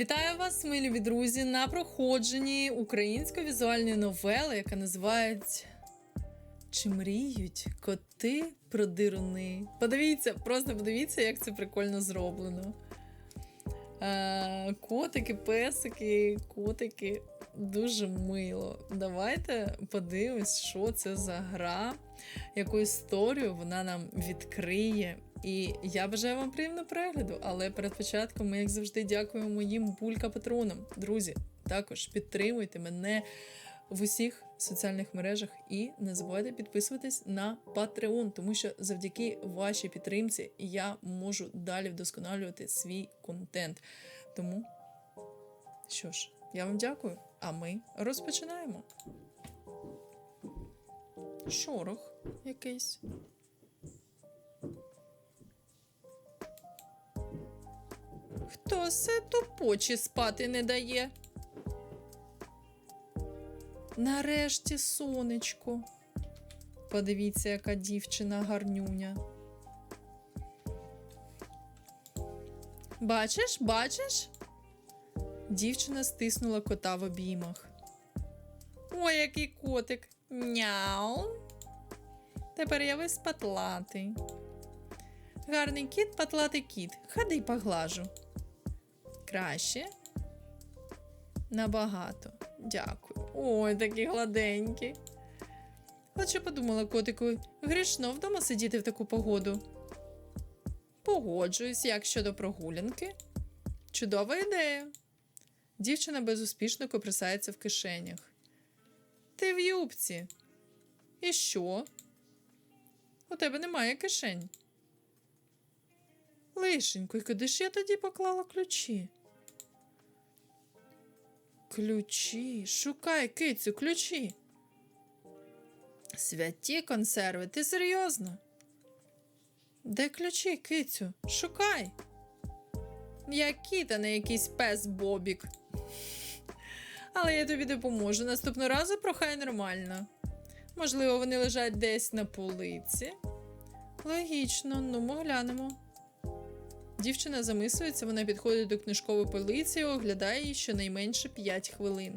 Вітаю вас, мої любі друзі, на проходженні української візуальної новели, яка називається Чи мріють коти про дируни? Подивіться, просто подивіться, як це прикольно зроблено. Е, котики, песики, котики. Дуже мило. Давайте подивимось, що це за гра, яку історію вона нам відкриє. І я бажаю вам приємного перегляду, але перед початком ми, як завжди, дякуємо моїм булька-патронам. Друзі, також підтримуйте мене в усіх соціальних мережах і не забувайте підписуватись на Patreon, тому що завдяки вашій підтримці я можу далі вдосконалювати свій контент. Тому, що ж, я вам дякую, а ми розпочинаємо. Шорох якийсь. Хто се тупочі спати не дає? Нарешті сонечко. Подивіться, яка дівчина гарнюня. Бачиш, бачиш? Дівчина стиснула кота в обіймах. Ой, який котик. Няу. Тепер я весь патлатий. Гарний кіт, патлатий кіт. Ходи поглажу. Краще. Набагато. Дякую. Ой, такий гладенький. От що подумала, котику, грішно вдома сидіти в таку погоду. Погоджуюсь, як щодо прогулянки. Чудова ідея. Дівчина безуспішно коприсається в кишенях. Ти в юбці. І що? У тебе немає кишень. Лишенько, і куди ж я тоді поклала ключі? Ключі, шукай, кицю, ключі. Святі консерви, ти серйозно? Де ключі, кицю? Шукай. Я кіт, а не якийсь пес Бобік. Але я тобі допоможу. Наступного разу прохай нормально. Можливо, вони лежать десь на полиці. Логічно, ну ми глянемо. Дівчина замислюється, вона підходить до книжкової полиці і оглядає її щонайменше 5 хвилин.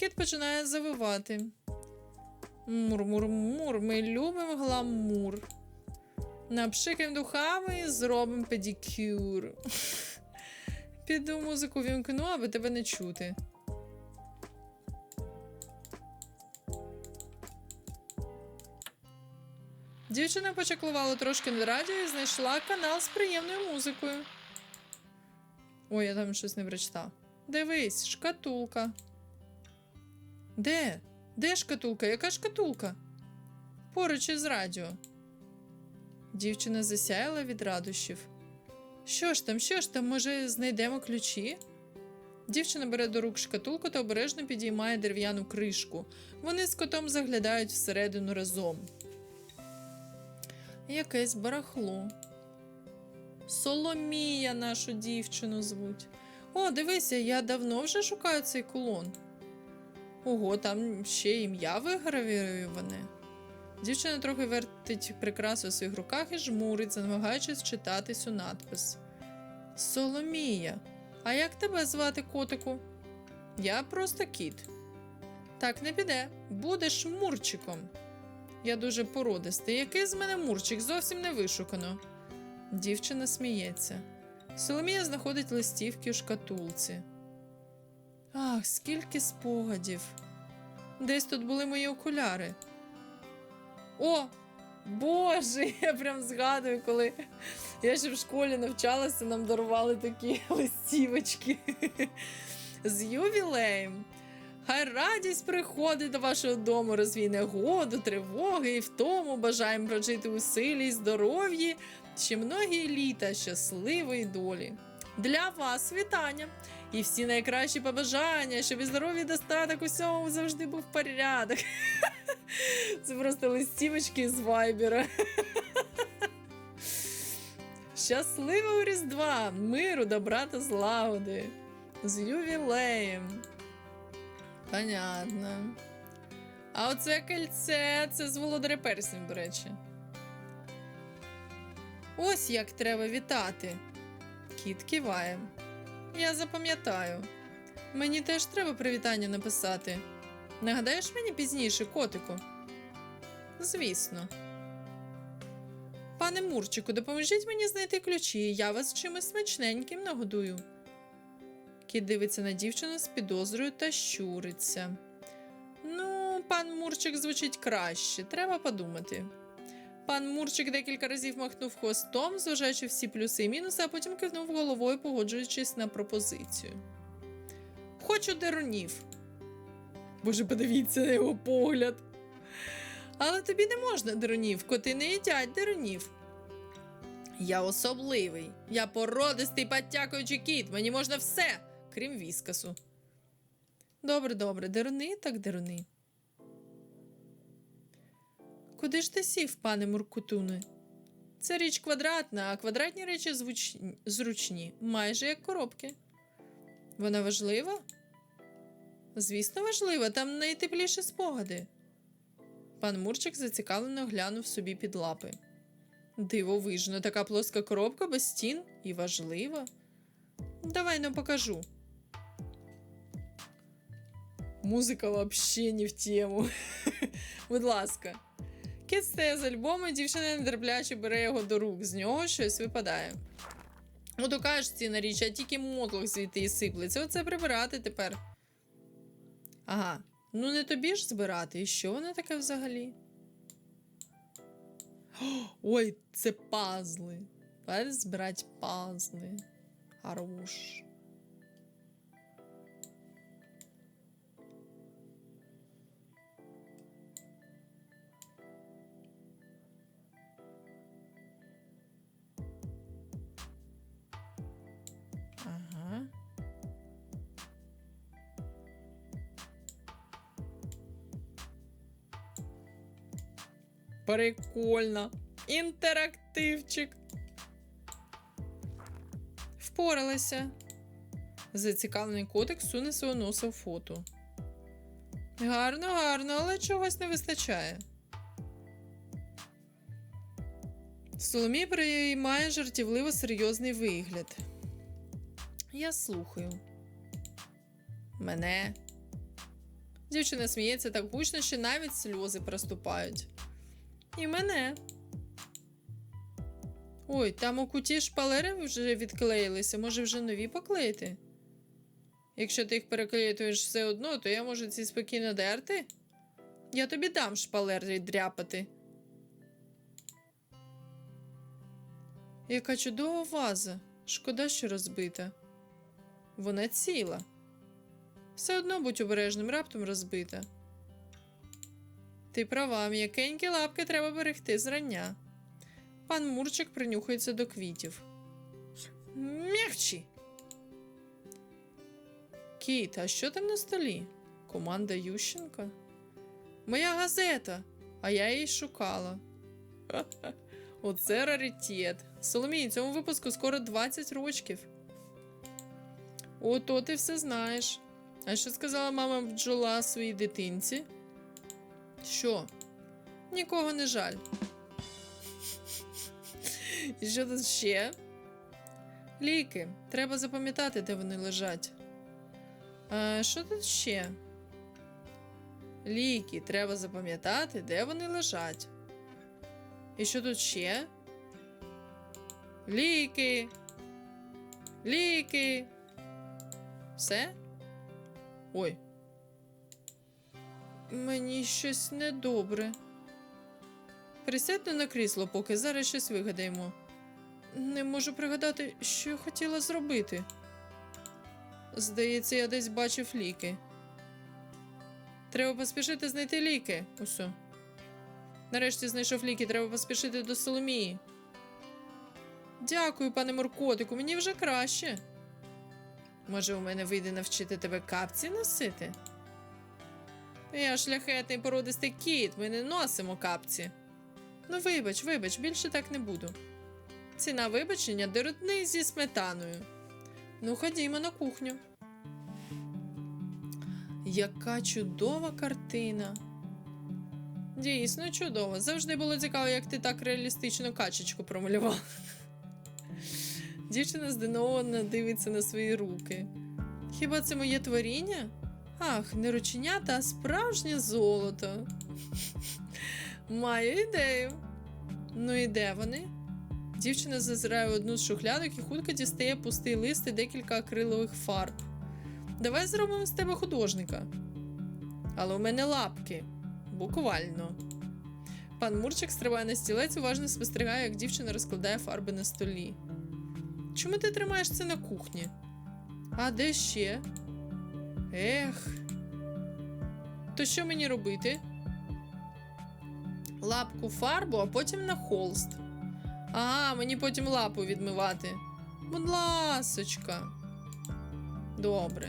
Кіт починає завивати. Мур-мур-мур, ми любимо гламур. Напшикаємо духами і зробимо педикюр. Піду музику вімкну, аби тебе не чути. Дівчина почаклувала трошки на радіо і знайшла канал з приємною музикою. Ой, я там щось не прочитав. Дивись, шкатулка. Де? Де шкатулка? Яка шкатулка? Поруч із радіо. Дівчина засяяла від радощів. Що ж там, що ж там, може, знайдемо ключі? Дівчина бере до рук шкатулку та обережно підіймає дерев'яну кришку. Вони з котом заглядають всередину разом. Якесь барахло. Соломія нашу дівчину звуть. О, дивися, я давно вже шукаю цей кулон. Ого, там ще ім'я вигравіроване. Дівчина трохи вертить прикрасу у своїх руках і жмуриться, намагаючись читати цю надпис. Соломія. А як тебе звати котику? Я просто кіт. Так не піде, будеш мурчиком. Я дуже породистий. Який з мене мурчик зовсім не вишукано. Дівчина сміється. Соломія знаходить листівки у шкатулці. Ах, скільки спогадів. Десь тут були мої окуляри. О, Боже, я прям згадую, коли я ще в школі навчалася, нам дарували такі листівочки з ювілеєм. Хай радість приходить до вашого дому, розвій негоду, тривоги і втому бажаємо прожити у силі й здоров'ї ще многі літа щасливої долі. Для вас вітання і всі найкращі побажання, щоб і здоров'я достаток усьому завжди був порядок. Це просто листівочки з вайбера. Щасливого Різдва, миру, добра та злагоди. З ювілеєм. Понятно. А оце кільце це з володаря перснів, до речі. Ось як треба вітати. Кіт киває. Я запам'ятаю. Мені теж треба привітання написати. Нагадаєш мені пізніше, котику? Звісно. Пане Мурчику, допоможіть мені знайти ключі, я вас чимось смачненьким нагодую. Кіт дивиться на дівчину з підозрою та щуриться. Ну, пан Мурчик звучить краще, треба подумати. Пан Мурчик декілька разів махнув хвостом, зважаючи всі плюси і мінуси, а потім кивнув головою, погоджуючись на пропозицію. Хочу дерунів. Боже, подивіться на його погляд. Але тобі не можна дерунів, коти не їдять дерунів. Я особливий. Я породистий подтякуючий кіт. Мені можна все, крім віскасу. Добре, добре, деруни, так деруни. Куди ж ти сів, пане Муркутуне? Це річ квадратна, а квадратні речі звуч... зручні, майже як коробки. Вона важлива? Звісно, важлива, там найтепліші спогади. Пан Мурчик зацікавлено глянув собі під лапи. Дивовижно, така плоска коробка без стін і важлива. Давай ну покажу. Музика вообще не в тему. Будь ласка. Кіт стає з альбому, дівчина нетерпляче бере його до рук. З нього щось випадає. От у кашці на річ, а тільки мотлох звідти і сиплеться. Оце прибирати тепер. Ага. Ну не тобі ж збирати. І що воно таке взагалі? Ой, це пазли. Давайте збирати пазли. Хорош. Прикольно. Інтерактивчик. Впоралася. Зацікавлений котик суне свого носа в фото. Гарно, гарно, але чогось не вистачає. Соломій приймає жартівливо серйозний вигляд. Я слухаю. Мене. Дівчина сміється так гучно, що навіть сльози проступають. І мене. Ой, там у куті шпалери вже відклеїлися, може вже нові поклеїти? Якщо ти їх переклеюєш все одно, то я можу ці спокійно дерти. Я тобі дам шпалери дряпати. Яка чудова ваза. Шкода, що розбита. Вона ціла. Все одно будь обережним, раптом розбита. Ти права, м'якенькі лапки треба берегти зрання. Пан Мурчик принюхається до квітів. М'якчі. Кіт, а що там на столі? Команда Ющенка? Моя газета, а я її шукала. Оце раритет. Соломій, цьому випуску скоро 20 рочків. Ото ти все знаєш. А що сказала мама бджола своїй дитинці? Що? Нікого не жаль. І що тут ще? Ліки. Треба запам'ятати, де вони лежать. Що тут ще? Ліки. Треба запам'ятати, де вони лежать. І що тут ще? Ліки. Ліки. Все? Ой. Мені щось недобре. Присядьте на крісло, поки зараз щось вигадаємо. Не можу пригадати, що я хотіла зробити. Здається, я десь бачив ліки. Треба поспішити знайти ліки. Усьо. Нарешті знайшов ліки, треба поспішити до Соломії. Дякую, пане Муркотику, мені вже краще. Може, у мене вийде навчити тебе капці носити? Я шляхетний породистий кіт, ми не носимо капці. Ну, вибач, вибач, більше так не буду. Ціна вибачення дерутний зі сметаною. Ну, ходімо на кухню. Яка чудова картина. Дійсно чудово. Завжди було цікаво, як ти так реалістично качечку промалював. Дівчина здивовано дивиться на свої руки. Хіба це моє творіння? Ах, не рученята, а справжнє золото. Маю ідею. Ну і де вони? Дівчина зазирає в одну з шухлядок і хутко дістає пустий лист і декілька акрилових фарб. Давай зробимо з тебе художника. Але у мене лапки. Буквально. Пан Мурчик стрибає на стілець, уважно спостерігає, як дівчина розкладає фарби на столі. Чому ти тримаєш це на кухні? А де ще? Ех. То що мені робити? Лапку фарбу, а потім на холст. Ага, мені потім лапу відмивати. Будь ласочка. Добре.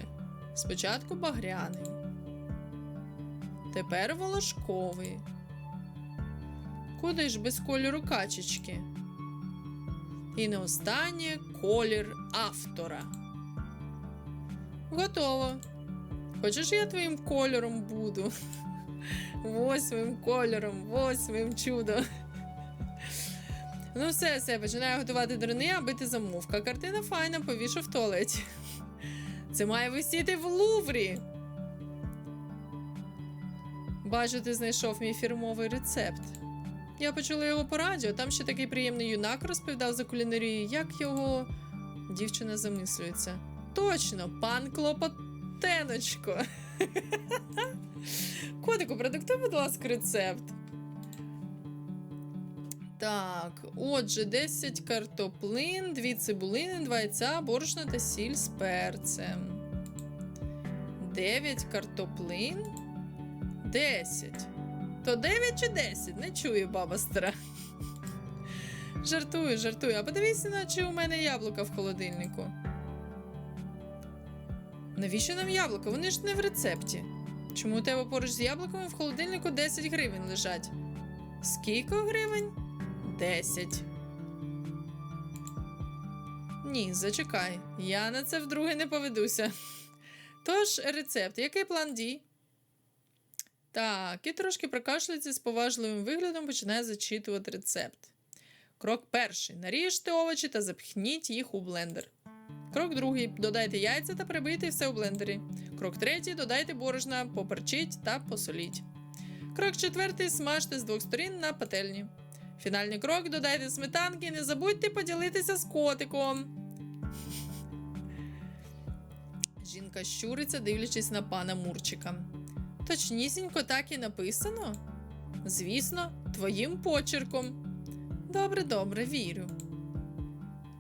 Спочатку багряний. Тепер волошковий. Куди ж без кольору качечки? І не останнє колір автора. Готово. Хочеш, я твоїм кольором буду? Восьмим кольором, восьмим чудом. Ну, все, все, починаю готувати дрони, аби ти замовка. Картина файна, повішу в туалеті. Це має висіти в Луврі. Бачу, ти знайшов мій фірмовий рецепт. Я почула його по радіо, там ще такий приємний юнак розповідав за кулінарію, як його. Дівчина замислюється. Точно, пан Клопотеночко. Котику, продиктуй, будь ласка, рецепт. Так, отже, 10 картоплин, 2 цибулини, 2 яйця, борошно та сіль з перцем. 9 картоплин. 10. То 9 чи 10? Не чую, баба стара. Жартую, жартую. А подивіться, наче у мене яблука в холодильнику. Навіщо нам яблука? Вони ж не в рецепті. Чому у тебе поруч з яблуками в холодильнику 10 гривень лежать? Скільки гривень? 10. Ні, зачекай. Я на це вдруге не поведуся. Тож, рецепт. Який план дій? Так, і трошки прокашлюється з поважливим виглядом починає зачитувати рецепт. Крок перший. Наріжте овочі та запхніть їх у блендер. Крок другий. Додайте яйця та прибийте все у блендері. Крок третій. Додайте борошна, поперчіть та посоліть. Крок четвертий. Смажте з двох сторін на пательні. Фінальний крок додайте сметанки не забудьте поділитися з котиком. Жінка щуриться, дивлячись на пана Мурчика. Точнісінько так і написано? Звісно, твоїм почерком. Добре, добре, вірю.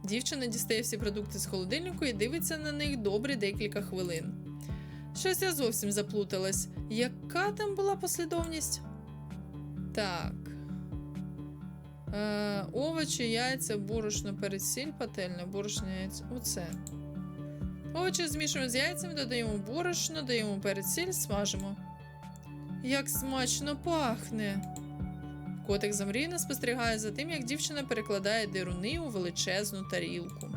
Дівчина дістає всі продукти з холодильнику і дивиться на них добрі декілька хвилин. Щось я зовсім заплуталась. Яка там була послідовність? Так. Е, овочі, яйця, борошно, пересіль, пательня, борошно, яйця. Оце. Овочі змішуємо з яйцями, додаємо борошно, даємо переціль, смажимо. Як смачно пахне. Котик замрійно спостерігає за тим, як дівчина перекладає дируни у величезну тарілку.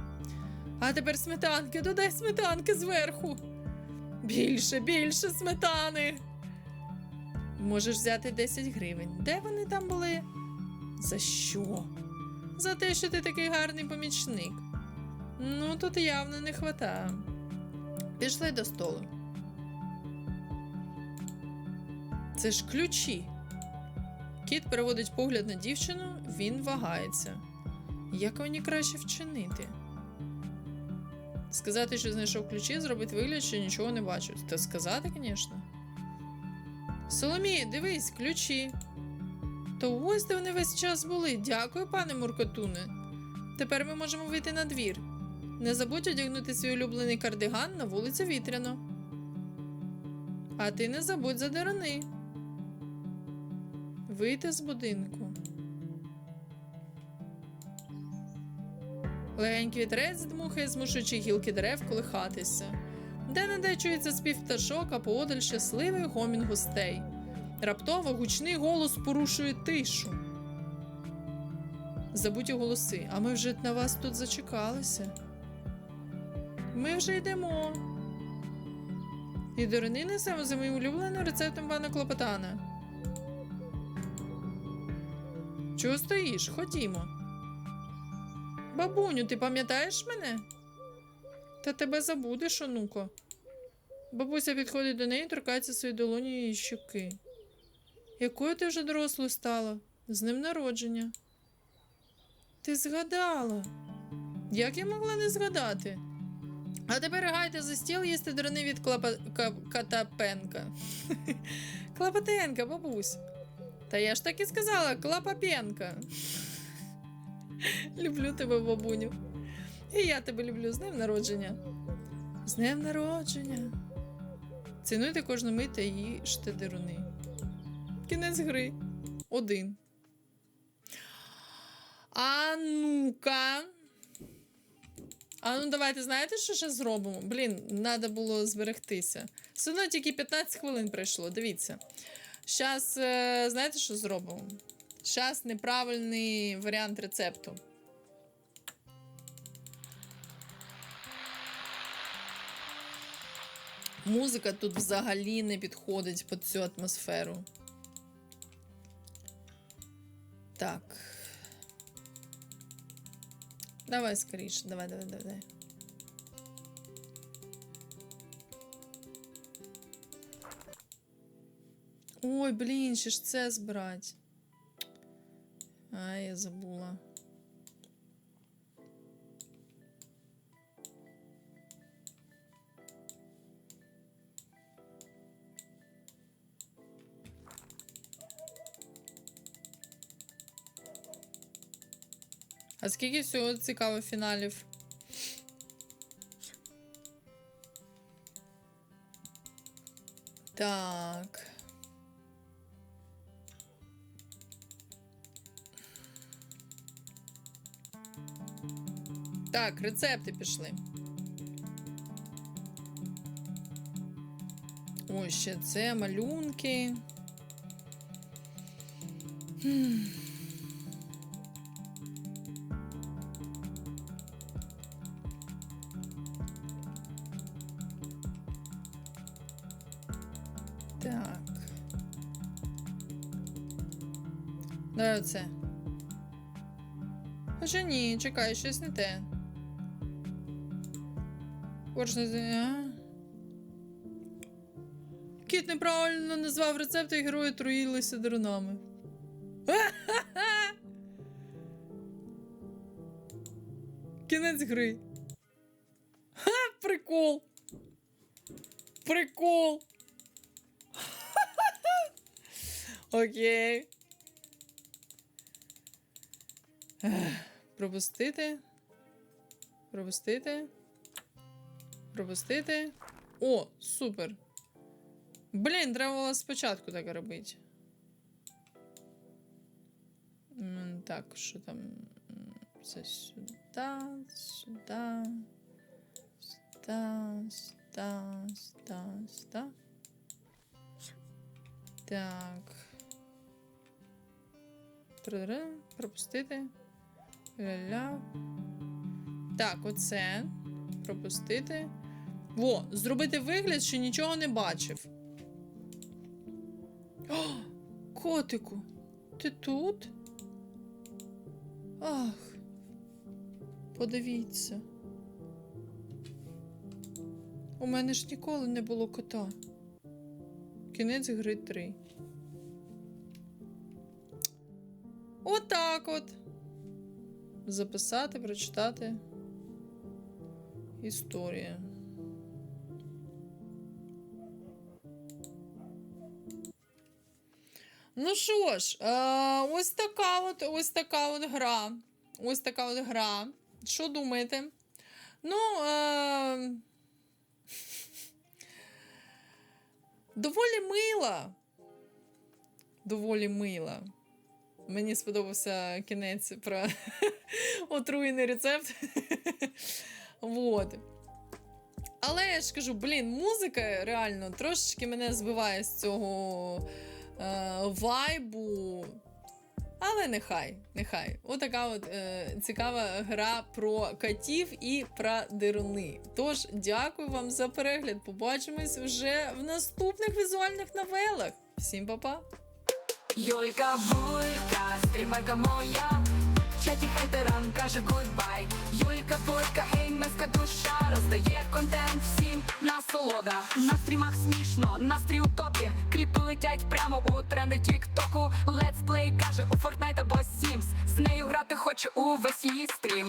А тепер сметанки, додай сметанки зверху. Більше, більше сметани. Можеш взяти 10 гривень. Де вони там були? За що? За те, що ти такий гарний помічник. Ну, тут явно не хватає. Пішли до столу. Це ж ключі. Кіт переводить погляд на дівчину, він вагається. Як мені краще вчинити? Сказати, що знайшов ключі, зробити вигляд, що нічого не бачу. Та сказати, звісно. Соломія, дивись, ключі. То ось де вони весь час були. Дякую, пане Муркотуне. Тепер ми можемо вийти на двір. Не забудь одягнути свій улюблений кардиган на вулицю Вітряно. А ти не забудь за дерони. Вийти з будинку. Легенький вітрець дмухає, змушуючи гілки дерев колихатися. Де не де чується спів пташок, а поодаль щасливий гомін гостей. Раптово гучний голос порушує тишу. Забуті голоси, а ми вже на вас тут зачекалися. Ми вже йдемо. І дурини несемо за моїм улюбленим рецептом пана Клопотана. Чого стоїш? Ходімо. Бабуню, ти пам'ятаєш мене? Та тебе забудеш, онуко. Бабуся підходить до неї і торкається своєю долоні її щоки. Якою ти вже дорослою стала? З ним народження. Ти згадала. Як я могла не згадати? А тепер гайте за стіл їсти дрони від клапа... Катапенка. Клапотенка, бабусь. Та я ж так і сказала, Клапапенка. Люблю тебе, бабуню. І я тебе люблю з днем народження. З днем народження. Цінуйте кожну мить та їжте деруни. Кінець гри. Один. А ну-ка. А ну давайте, знаєте, що ще зробимо? Блін, треба було зберегтися. Все одно тільки 15 хвилин пройшло. Дивіться. Зараз, знаєте, що зробимо? Зараз неправильний варіант рецепту. Музика тут взагалі не підходить під цю атмосферу. Так. Давай скоріше, давай, давай, давай. Ой, блін, ще ж це збирать. А, я забула. А скільки всього цікавих фіналів? Так. Так, рецепти пішли. Ось ще це малюнки. Так. Давай оце. Хоча ні, чекай, щось не те. А? Кіт неправильно назвав рецепт, і герої труїлися дронами. Кінець гри. Ха, прикол. Прикол. Окей. Пропустити. Пропустити. Пропустити. О, супер. Блін, треба було спочатку так робити. Так, що там? Це сюди, сюди, сюди, сюди, сюди, сюди. Так. Тра-ра, Пропустити. Ля-ля. Так, оце. Пропустити. Во, зробити вигляд, що нічого не бачив. О, котику, ти тут? Ах. Подивіться. У мене ж ніколи не було кота. Кінець гри 3. Отак от. Записати, прочитати. Історія. Ну що ж, е, ось така от, ось така от гра. Ось така от гра. Що думаєте? Ну, е, доволі мила. Доволі мила. Мені сподобався кінець про отруєний рецепт. вот. Але я ж кажу, блін, музика реально трошечки мене збиває з цього вайбу. Але нехай, нехай. Отака от е, цікава гра про котів і про дируни. Тож, дякую вам за перегляд. Побачимось вже в наступних візуальних новелах. Всім па-па! Юлька, булька, стрімерка моя, чаті хейтерам каже гудбай Юлька, Борька, геймерська душа. Роздає контент всім насолода. На стрімах смішно, настрій у топі Кліпи летять прямо у тренди тіктоку Летсплей каже у Fortnite або Sims З нею грати хоче увесь її стрім